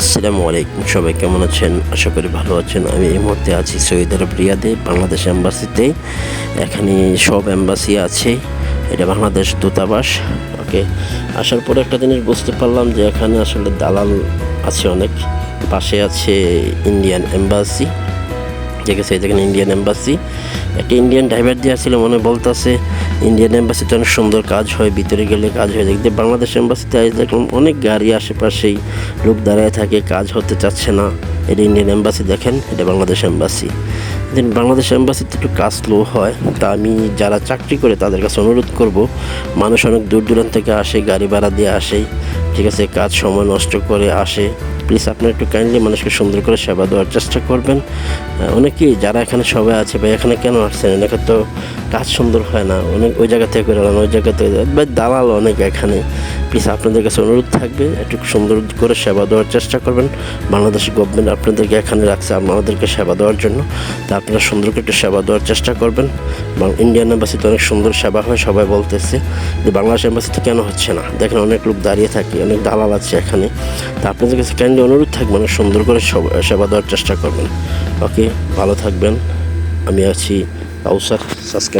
আসসালামু আলাইকুম, সবাই কেমন আছেন? আশা করি ভালো আছেন। আমি এই মুহূর্তে আছি সৌদি আরব রিয়াদে বাংলাদেশ এম্বাসিতে। এখানে সব এম্বাসি আছে। এটা বাংলাদেশ দূতাবাস, ওকে? আসার পরে একটা জিনিস বুঝতে পারলাম যে এখানে আসলে দালাল আছে অনেক। পাশে আছে ইন্ডিয়ান এম্বাসি। আছে দেখেন ইন্ডিয়ান এম্বাসি। একটা ইন্ডিয়ান ড্রাইভার দেওয়া ছিল মনে বলতেছে ইন্ডিয়ান এম্বাসিতে অনেক সুন্দর কাজ হয়, ভিতরে গেলে কাজ হয়। দেখতে বাংলাদেশ এম্বাসিতে আজ দেখলাম অনেক গাড়ি আশেপাশেই লোক দাঁড়ায় থাকে, কাজ হতে চাচ্ছে না। এটা ইন্ডিয়ান এম্বাসি দেখেন, এটা বাংলাদেশ এম্বাসি দেন বাংলাদেশ এম্বাসিতে একটু কাজ স্লো হয়, তা আমি যারা চাকরি করে তাদের কাছে অনুরোধ করব, মানুষ অনেক দূর দূরান্ত থেকে আসে, গাড়ি ভাড়া দিয়ে আসে, ঠিক আছে, কাজ সময় নষ্ট করে আসে। প্লিজ আপনারা একটু কাইন্ডলি মানুষকে সুন্দর করে সেবা দেওয়ার চেষ্টা করবেন। অনেকেই যারা এখানে সবাই আছে বা এখানে কেন আসছেন? এখানে তো কাজ সুন্দর হয় না, অনেক ওই জায়গা থেকে করে ওই জায়গা থেকে দালাল অনেক এখানে। প্লিজ আপনাদের কাছে অনুরোধ থাকবে, একটু সুন্দর করে সেবা দেওয়ার চেষ্টা করবেন। বাংলাদেশ গভর্নমেন্ট আপনাদেরকে এখানে রাখছে আমাদেরকে সেবা দেওয়ার জন্য। তা আপনারা সুন্দর করে একটু সেবা দেওয়ার চেষ্টা করবেন। এবং ইন্ডিয়ান এম্বাসিতে অনেক সুন্দর সেবা হয়, সবাই বলতেছে। যে বাংলাদেশ এম্বাসিতে কেন হচ্ছে না? দেখেন অনেক লোক দাঁড়িয়ে থাকে, অনেক দালাল আছে এখানে। তা আপনাদের কাছে কাইন্ডলি অনুরোধ থাকবে অনেক সুন্দর করে সেবা দেওয়ার চেষ্টা করবেন। ওকে ভালো থাকবেন। আমি আছি কাউসার সাবস্ক্রাইব